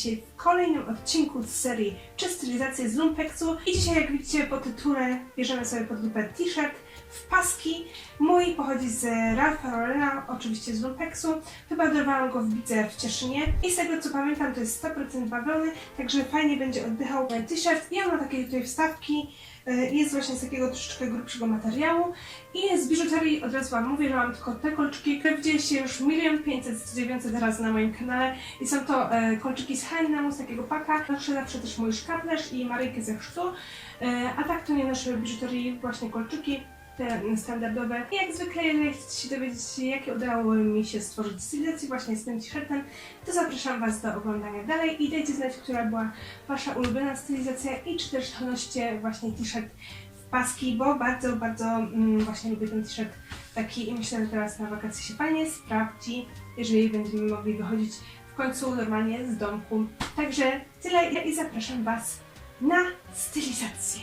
dzisiaj w kolejnym odcinku z serii Czy stylizację z lumpeksu i dzisiaj jak widzicie po tytule bierzemy sobie pod lupę t-shirt w paski. Mój pochodzi z Ralpha Oczywiście z lumpeksu. Chyba dorwałam go w Bidze w Cieszynie i z tego co pamiętam to jest 100% bawełny, także fajnie będzie oddychał ten t-shirt. Ja mam takie tutaj wstawki, y, jest właśnie z takiego troszeczkę grubszego materiału i z biżuterii od razu Wam mówię, że mam tylko te kolczyki, które widzieliście już milion pięćset, dziewięćset razy na moim kanale i są to e, kolczyki z H&M, z takiego paka. Noszę zawsze też mój szkaplerz i Maryjkę ze chrztu, e, a tak to nie noszę biżuterii, właśnie kolczyki te standardowe. Jak zwykle, jeżeli chcecie się dowiedzieć, jakie udało mi się stworzyć stylizację właśnie z tym t-shirtem, to zapraszam Was do oglądania dalej i dajcie znać, która była Wasza ulubiona stylizacja i czy też nosicie właśnie t-shirt w paski, bo bardzo, bardzo mm, właśnie lubię ten t-shirt taki i myślę, że teraz na wakacje się fajnie sprawdzi, jeżeli będziemy mogli wychodzić w końcu normalnie z domku. Także tyle i zapraszam Was na stylizację.